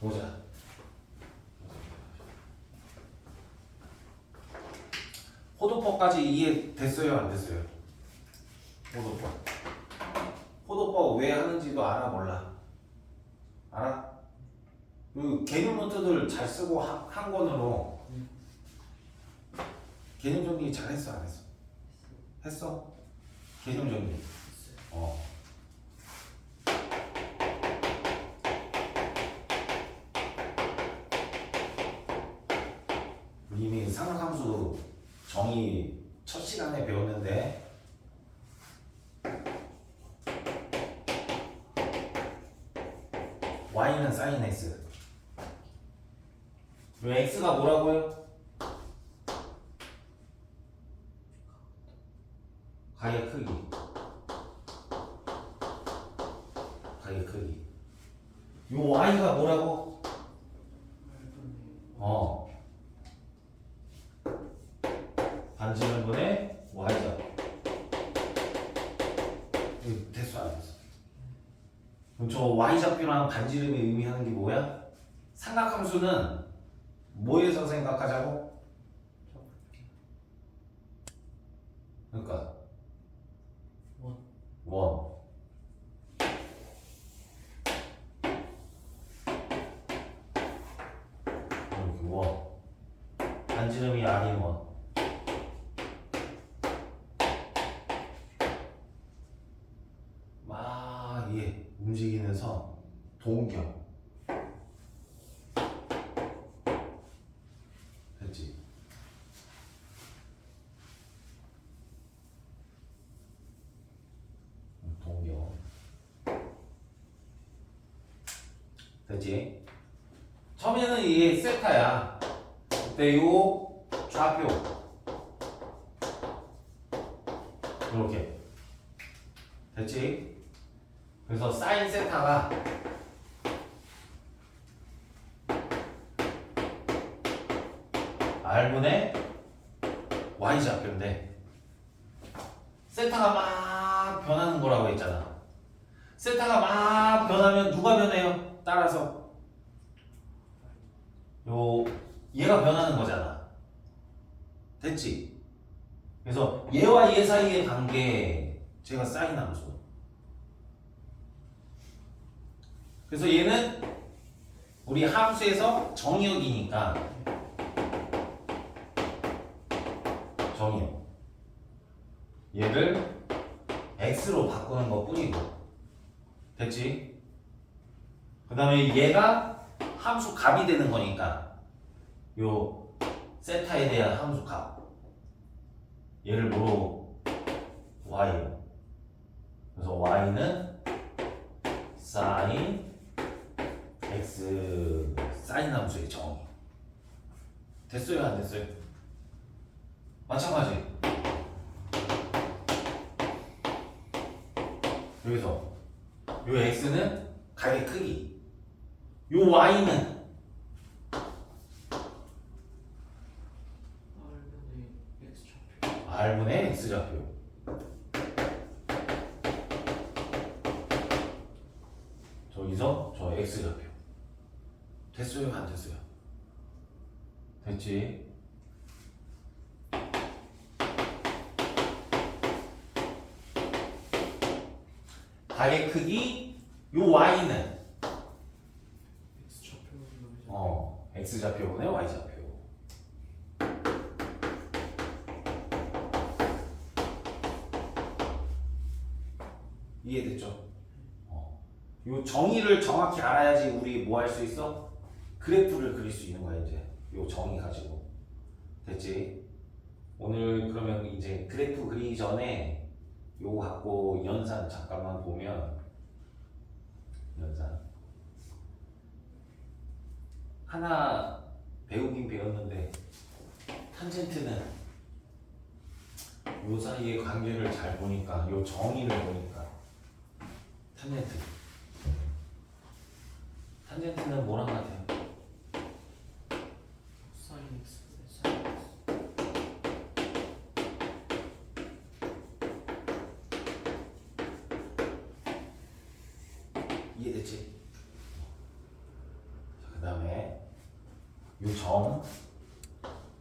보자. 호도법까지 이해됐어요? 안 됐어요? 호도법. 호도법 왜 하는지도 알아 몰라? 알아? 그 개념 노트들 잘 쓰고 한, 한 권으로 개념 정리 잘 했어 안 했어? 했어? 개념 정리. 어. 이미 상상함수 정의 첫 시간에 배웠는데 y는 sin x 왜 x가 뭐라고요? 가의 크기 가의 크기 요 y가 뭐라고? 어 반지름분의 y좌 이거 됐어 안 됐어? 그럼 저 y좌표랑 반지름이 의미하는 게 뭐야? 삼각함수는 뭐에서 생각하자고? 그러니까 원. 원 이렇게 원 반지름이 r인 원 막 이게 움직이는 선 동경 됐지? 동경 됐지? 처음에는 이게 세타야 그때 요 좌표 이렇게 됐지? 그래서 사인 세타가 R분의 Y 좌표인데 세타가 막 변하는 거라고 했잖아 세타가 막 변하면 누가 변해요? 따라서. 요 얘가 변하는 거잖아. 됐지? 그래서 얘와 얘 사이의 관계 제가 사인 함수 그래서 얘는 우리 함수에서 정의역이니까 정의역. 얘를 x로 바꾸는 것 뿐이고. 됐지? 그 다음에 얘가 함수 값이 되는 거니까 요 세타에 대한 함수 값. 얘를 뭐로 y로 그래서 y는 sin x 사인 함수의 정의. 됐어요 안 됐어요? 마찬가지. 여기서 요 x는 가의 크기 요 y는 R분의 x좌표 저기서 저 x좌표 됐어요 안 됐어요? 됐지? 가의 크기 요 y는 X 좌표. 어 x좌표분의 y좌표 이해됐죠? 어. 요 정의를 정확히 알아야지 우리 뭐 할 수 있어? 그래프를 그릴 수 있는 거야 이제 요 정의 가지고 됐지? 오늘 그러면 이제 그래프 그리기 전에 요거 갖고 연산 잠깐만 보면 연산 하나 배우긴 배웠는데 탄젠트는 요 사이의 관계를 잘 보니까 요 정의를 보니까 탄젠트 탄젠트는 뭐랑 같아요? 사인 X 분의 사인 X. 이해됐지? 자, 요점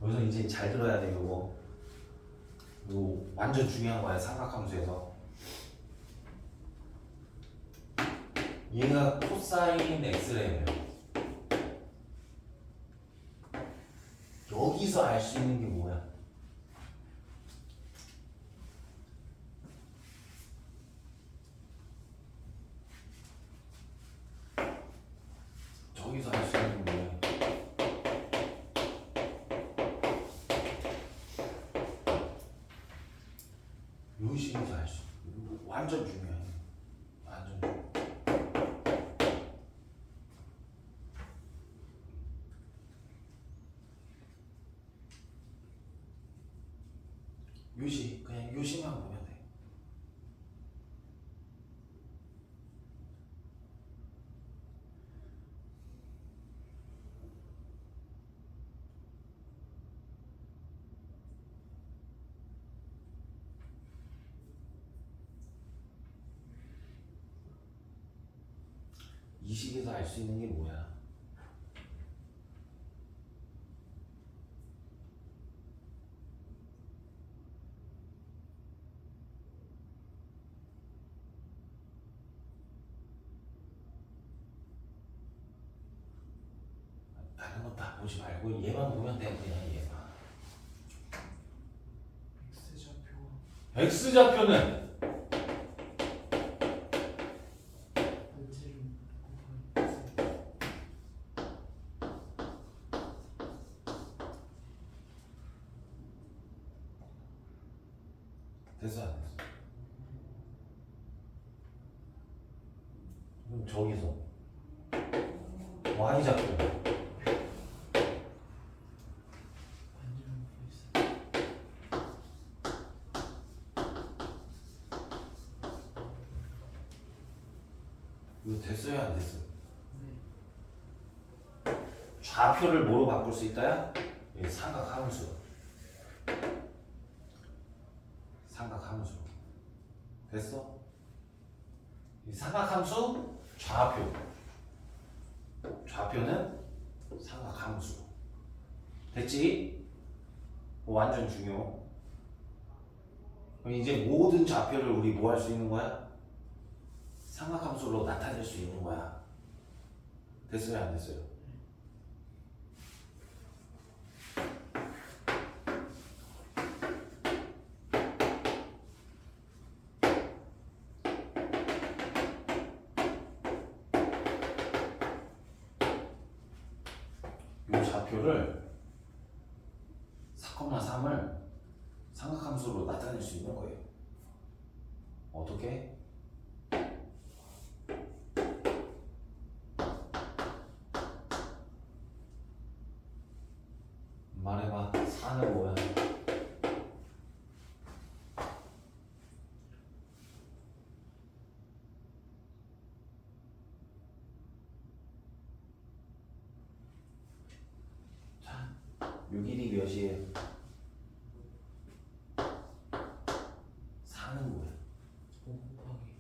여기서 이제 잘 들어야 돼 요거. 요 완전 중요한 거야 삼각함수에서. 얘가 코사인 x래요 여기서 알 수 있는 게 뭐야 저기서 알 수 있는 게 뭐야 요 식에서 알수 이거 완전 중요해 완전 중요해 요시 그냥 요시만 보면 돼. 이 식에서 알 수 있는 게 뭐야? 다른 거다 보지 말고 얘만 보면 돼 그냥 얘만. X 좌표 x 좌표는 반지름 곱하기 됐어 안 됐어? 그럼 저기서 y 좌표 반지름 곱하기 이거 됐어요 안 됐어? 네 좌표를 뭐로 바꿀 수 있다야? 이 삼각함수. 삼각함수. 됐어? 이 삼각함수 좌표. 좌표는 삼각함수. 됐지? 완전 중요. 그럼 이제 모든 좌표를 우리 뭐 할 수 있는 거야? 삼각함수로 나타낼 수 있는 거야. 됐어요 안 됐어요? 이 좌표를 4,3을 삼각함수로 나타낼 수 있는 거예요. 어떻게? 말해봐. 4는 뭐야? 자, 요 길이 몇이에요? 4는 뭐야? 5 곱하기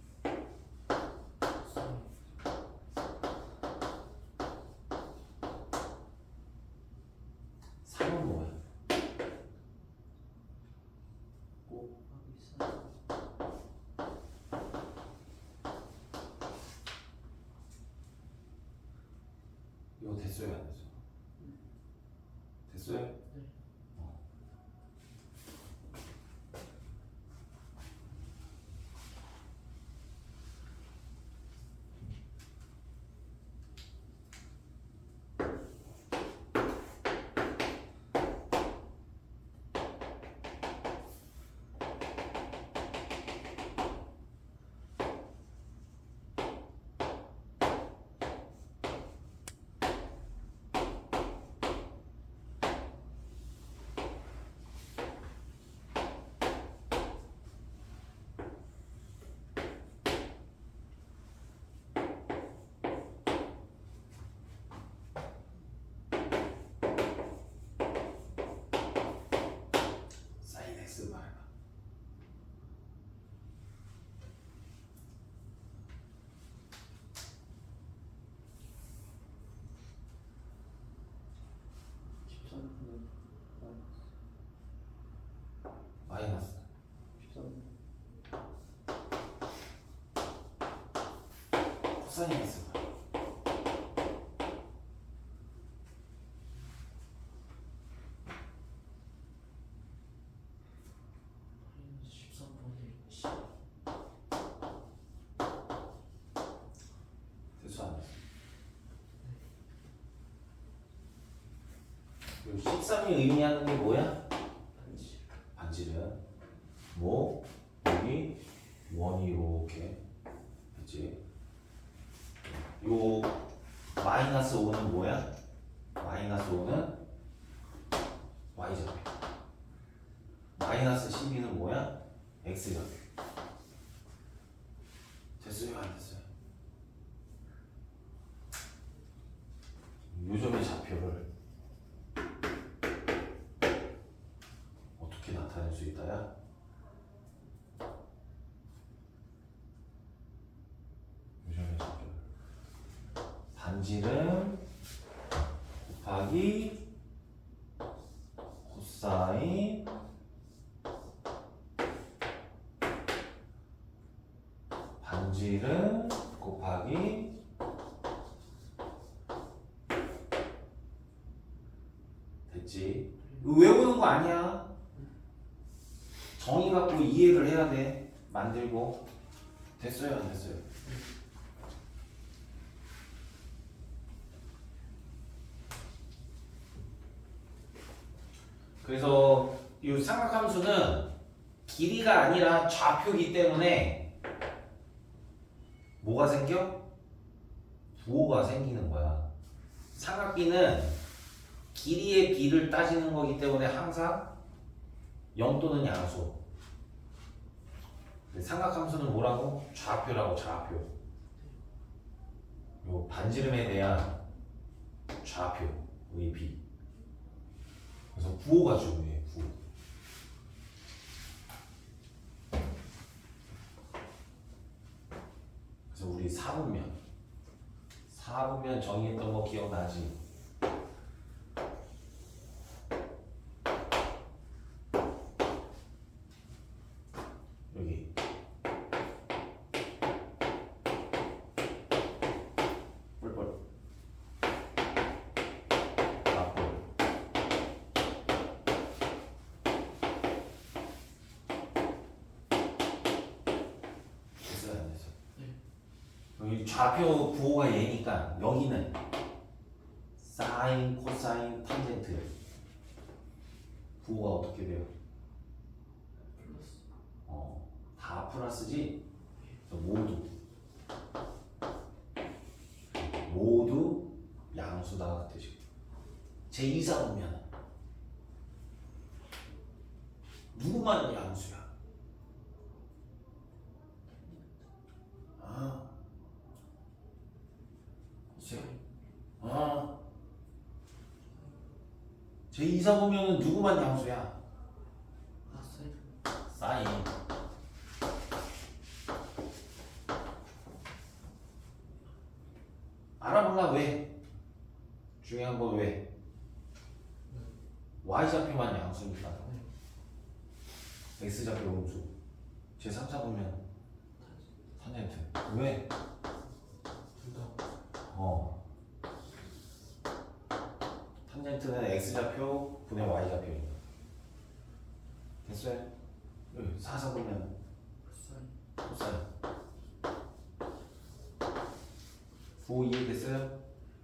사인 3은 뭐야? 곱하기 사인 이거 됐어요 안 됐어요? 됐어요? 네 코사인 X가 마이너스 13분의 10 됐어 안 됐어? 요 13이 의미하는 게 뭐야? 반지 반지름 뭐 여기 원이 이렇게 됐지 요 마이너스 5는 뭐야? 마이너스 5는 y좌표 마이너스 12는 뭐야? x좌표 됐어요 안 됐어요? 요점의 좌표를 어떻게 나타낼 수 있다야? 반지름 곱하기 코사인 반지름 곱하기 됐지? 외우는 거 아니야. 이해를 해야 돼. 만들고 됐어요, 안 됐어요? 그래서 이 삼각함수는 길이가 아니라 좌표이기 때문에 뭐가 생겨? 부호가 생기는 거야. 삼각비는 길이의 비를 따지는 거기 때문에 항상 0 또는 양수. 삼각함수는 뭐라고? 좌표라고 좌표. 요 반지름에 대한 좌표의 비. 그래서 부호가 중요해. 부호. 그래서 우리 4분면 4분면 정의했던 거 기억나지? 여기 뿔뿔 앞볼 됐어요 안 됐어요? 네. 여기 좌표 부호가 얘니까 여기는 사인, 코사인, 탄젠트 부호가 어떻게 돼요? 어, 다 플러스지? 모두 모두 양수다 그 뜻이고 제2사 보면 누구만 양수야? 아, 글쎄요. 아, 제2사 보면 누구만 양수야? 아 사인. 사인 알아볼라 왜? 중요한 건 왜? y좌표만 양수니까. x좌표 음수. 제 3, 4보면 탄젠트. 왜? 둘 다. 어 탄젠트는 x좌표 분의 y좌표입니다 됐어요? 여기 4, 4 보면 사인 코사인 부호 이해됐어요?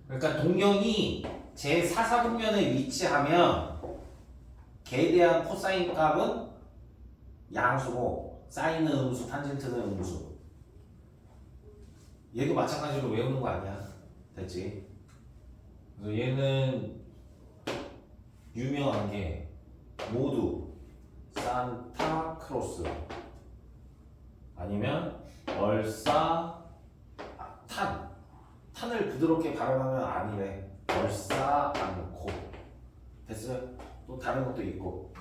그러니까 동경이 제 사사분면에 위치하면 개에 대한 코사인 값은 양수고 사인은 음수, 탄젠트는 음수 얘도 마찬가지로 외우는 거 아니야 됐지? 그래서 얘는 유명한 게 모두 산타크로스. 아니면 얼싸 아, 탄. 탄을 부드럽게 발음하면 아니래. 얼싸 않고. 됐어요? 또 다른 것도 있고.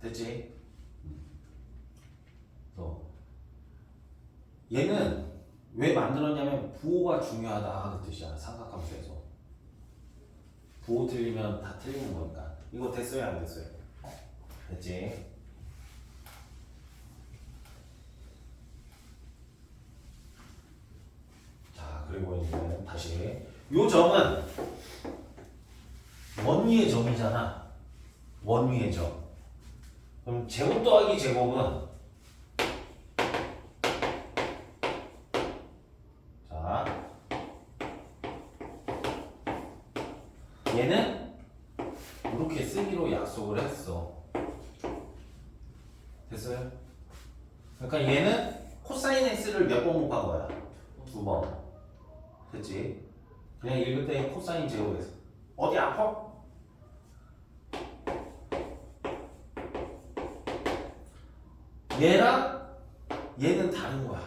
됐지? 그래서 얘는 왜 만들었냐면 부호가 중요하다 그 뜻이야 삼각함수에서 부호 틀리면 다 틀리는 거니까. 이거 됐어요, 안 됐어요? 됐지? 자, 그리고 이제 다시. 요 점은 원위의 점이잖아. 원위의 점. 그럼 제곱 더하기 제곱은 얘는 이렇게 쓰기로 약속을 했어. 됐어요? 그러니까 얘는 코사인 x를 몇 번 곱한 거야? 두 번. 됐지? 그냥 읽을 때 코사인 제곱에서 어디 아파? 얘랑 얘는 다른 거야.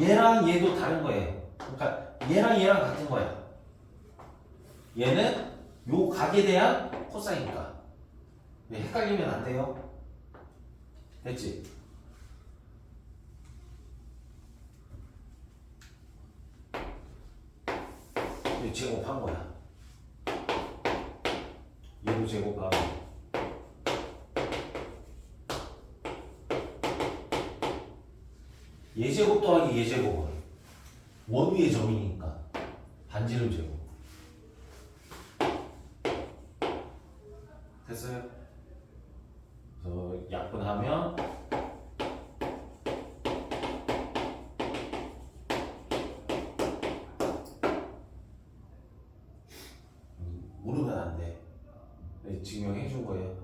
얘랑 얘도 다른 거예요. 그러니까 얘랑 얘랑 같은 거야. 얘는 요 각에 대한 코사인이니까. 네, 헷갈리면 안 돼요. 됐지? 얘 제곱한 거야. 얘도 제곱하고. 얘 제곱 더하기 얘 제곱은 원위의 점이니까 반지름 제곱. 됐어요? 그래서 약분하면 음, 모르면 안 돼. 네, 증명해 준 거예요.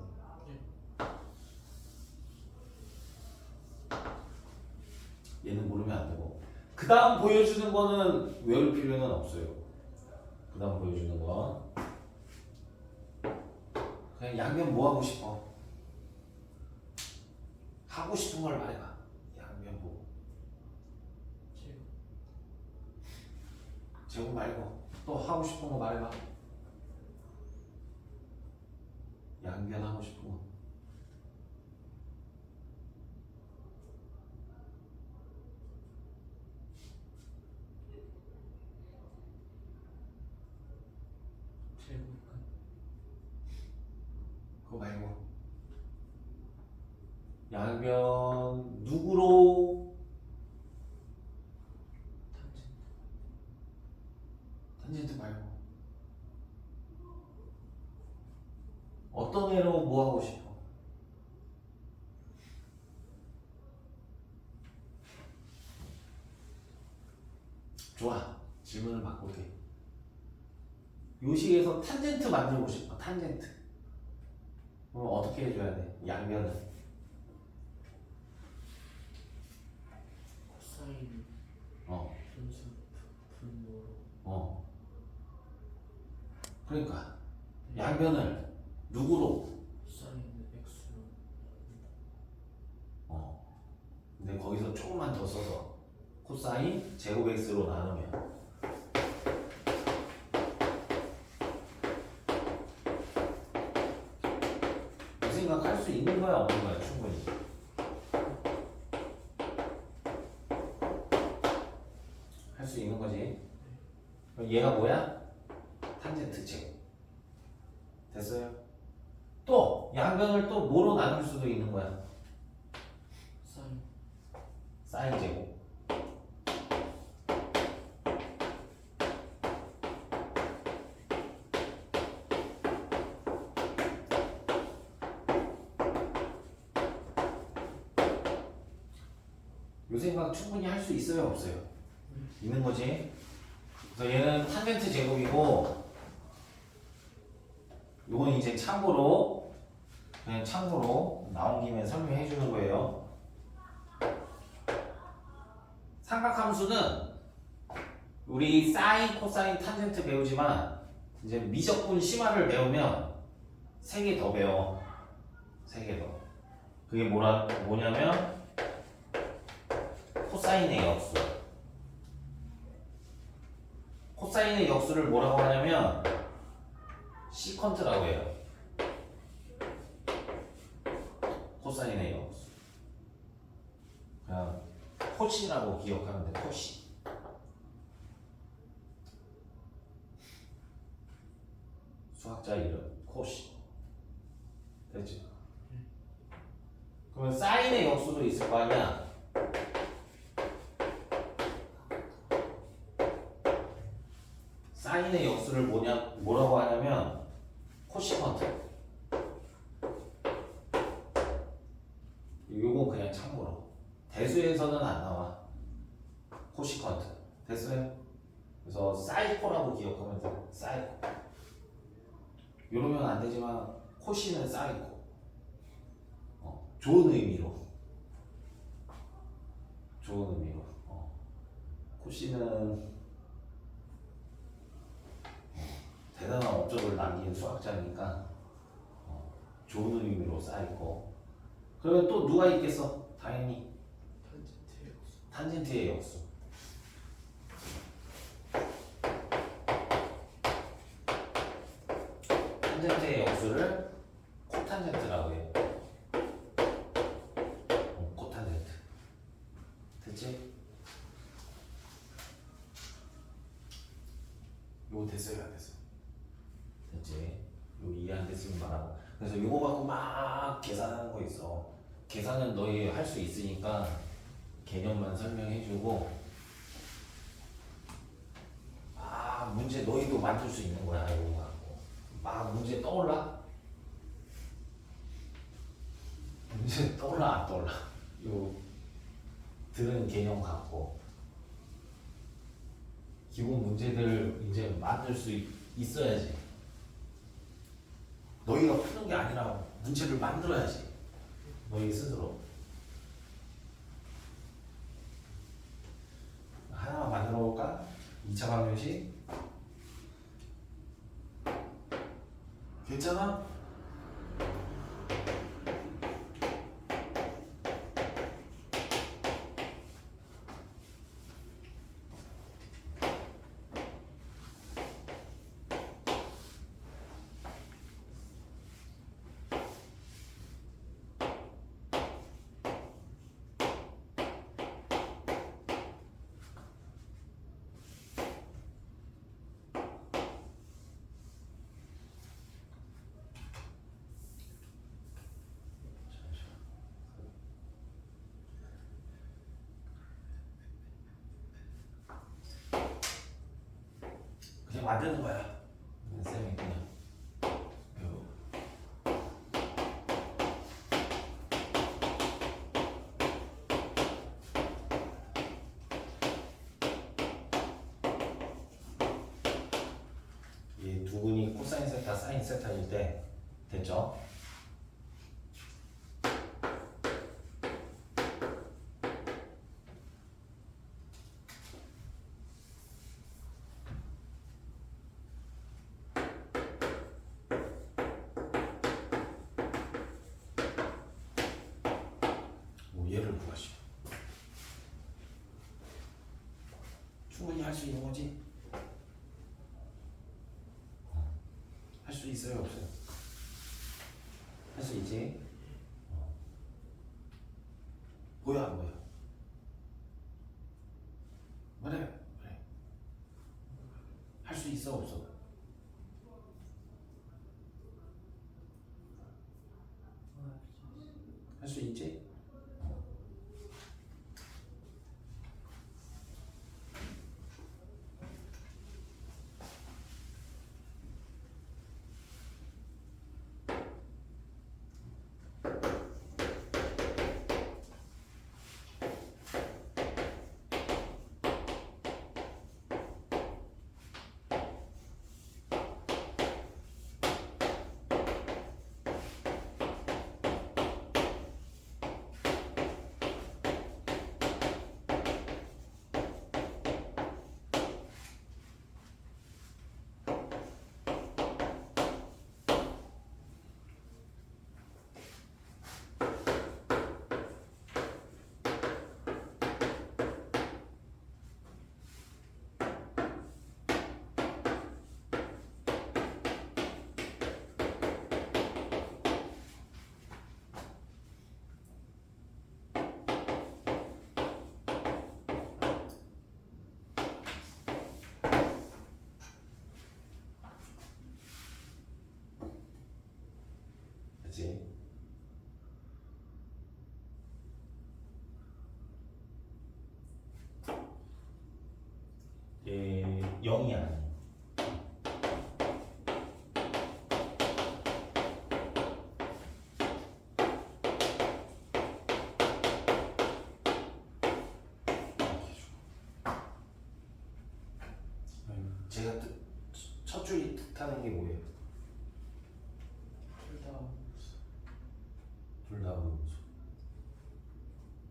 얘는 모르면 안 되고. 그 다음 보여주는 거는 외울 필요는 없어요. 그 다음 보여주는 건. 양면 뭐 하고 싶어? 하고 싶은 걸 말해봐. 양면 뭐. 제곱 제곱 말고 또 하고 싶은 거 말해봐. 양변 하고 싶은 거. 제곱 그거 말고. 양변 누구로 탄젠트 말고. 어떤 애로 뭐 하고 싶어? 좋아. 질문을 바꿀게. 요식에서 탄젠트 만들고 싶어. 탄젠트. 그럼 어떻게 해줘야 돼? 양변은. 코사인 어. 분수 분모로 어. 그러니까 양변을 누구로? 어. 근데 거기서 조금만 더 써서 코사인 제곱 x로 나누면 이 생각 할수 있는 거야 없는 거야 충분히 할 수 있는 거지 그럼 얘가 뭐야? 탄젠트 제곱 됐어요? 또 양변을 또 뭐로 나눌 수도 있는 거야? 사인. 사인 제곱 요 생각 충분히 할 수 있어요 없어요? 있는 거지? 그래서 얘는 탄젠트 제곱이고 요건 이제 참고로 그냥 참고로 나온 김에 설명해 주는 거예요 삼각함수는 우리 사인, 코사인, 탄젠트 배우지만 이제 미적분 심화를 배우면 세 개 더 배워. 세 개 더. 그게 뭐라 뭐냐면 코사인의 역수. 코사인의 역수를 뭐라고 하냐면 시컨트라고 해요. 코사인의 역수. 그냥 코시라고 기억하면 돼. 코시. 수학자 이름 코시. 됐지? 그러면 사인의 역수도 있을 거 아니야. 사인의 역수를 뭐냐 뭐라고 하냐면 코시컨트. 요건 그냥 참고로 대수에서는 안 나와. 코시컨트 됐어요? 그래서 사이코라고 기억하면 돼. 사이코. 이러면 안 코시는 사이코. 어, 좋은 의미로. 좋은 의미로. 어. 코시는 어, 대단한 업적을 남긴 수학자니까 어, 좋은 의미로 쌓이고 그러면 또 누가 있겠어? 당연히 탄젠트의 역수 탄젠트의 역수를 코탄젠트라고 해 어, 코탄젠트 됐지? 요거 됐어요 안 됐어? 됐지? 요 이해 안 됐으면 말하고 그래서 요거 갖고 막 계산하는 거 있어 계산은 너희 할 수 있으니까 개념만 설명해주고 아 문제 너희도 만들 수 있는 거야 이거 갖고 막 문제 떠올라? 문제 떠올라 안 떠올라? 요 들은 개념 갖고 기본 문제들 이제 만들 수 있- 있어야지 너희가 푸는 게 아니라 문제를 만들어야지 너희 스스로 하나만 만들어 볼까? 2차 방정식 괜찮아? 만드는 거야 쌤이 그냥 요 이두 분이 코사인 세타, 사인 세타일 때 됐죠? 뭐 얘를 구하시오. 충분히 할 수 있는 거지? 할 수 있어요, 없어요? 할 수 있지? 어. 보여, 안 보여? 말해, 말해. 할수 있어, 없어? 할 수 있지? 했지. 예, 0이 아니 제가 첫 줄이 뜻하는 게 뭐예요?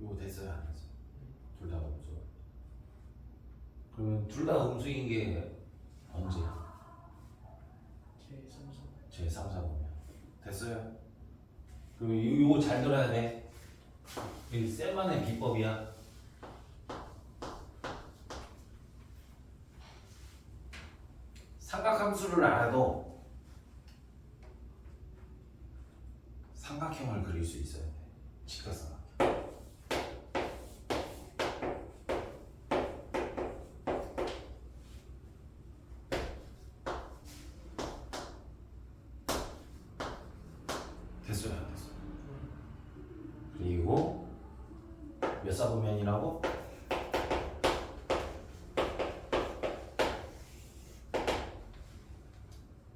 이거 됐어요 안 됐어요? 둘다 음수. 그러면 둘 다 음수인 게 언제? 제 삼성 제 3, 4 보면 됐어요. 그리고 이- 이거 잘 들어야 돼. 이 셀만의 비법이야. 삼각함수를 알아도 삼각형을 그릴 수 있어야 돼. 직각삼각형. 됐어요, 안 됐어요? 그리고 몇 사분면이라고?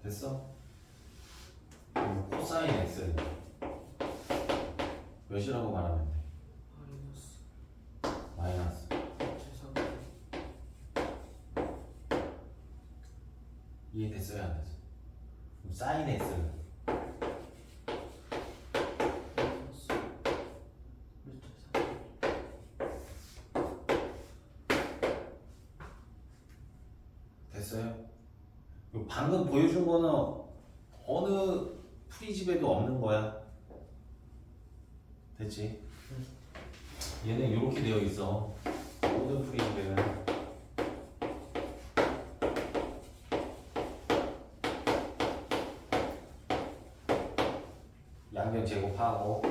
됐어? 그리고 코사인 x는 몇이라고 말하면 돼? 마이너스 마이너스 이해됐어요, 안 됐어요? 그럼 사인 x는 마이너스 루트 삼성 됐어요? 그리고 방금 보여준 거는 어느 프리집에도 없는 거야. 됐지? 얘는 이렇게 되어 있어. 모든 프리집에는. 양변 제 곱하고.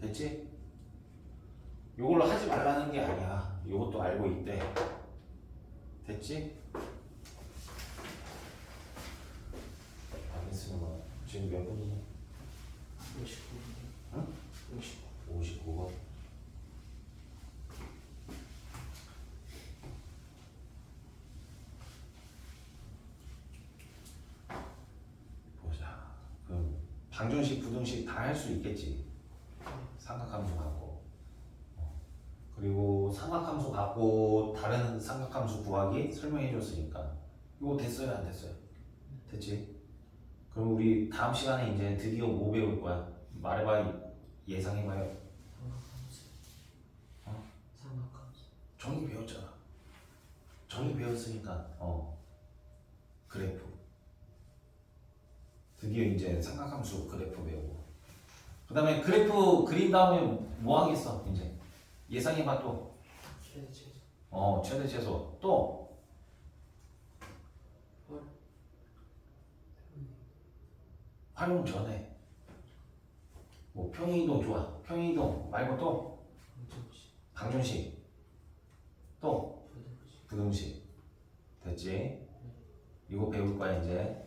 됐지? 요걸로 하지 말라는 게 아니야 요것도 알고 있대 됐지? 안 쓰는 거 지금 몇 분이냐? 59분 응? 59 59번 보자 그럼 방정식 부등식 다 할 수 있겠지 삼각함수 갖고 어. 그리고 삼각함수 갖고 다른 삼각함수 구하기 설명해 줬으니까 이거 됐어요 안 됐어요? 됐지? 그럼 우리 다음 시간에 이제 드디어 뭐 배울 거야? 말해봐 예상해봐요 삼각함수 어? 삼각함수 정의 배웠잖아. 정의 배웠으니까 어 그래프. 드디어 이제 삼각함수 그래프 배우고. 그 다음에 그래프 그린 다음에 뭐 하겠어 이제 예상해봐 또. 최소 어 최대 최소. 또? 헐. 활용 전에. 뭐 평행이동 좋아. 평행이동 말고 또? 방정식. 또? 부등식. 됐지? 이거 배울 거야 이제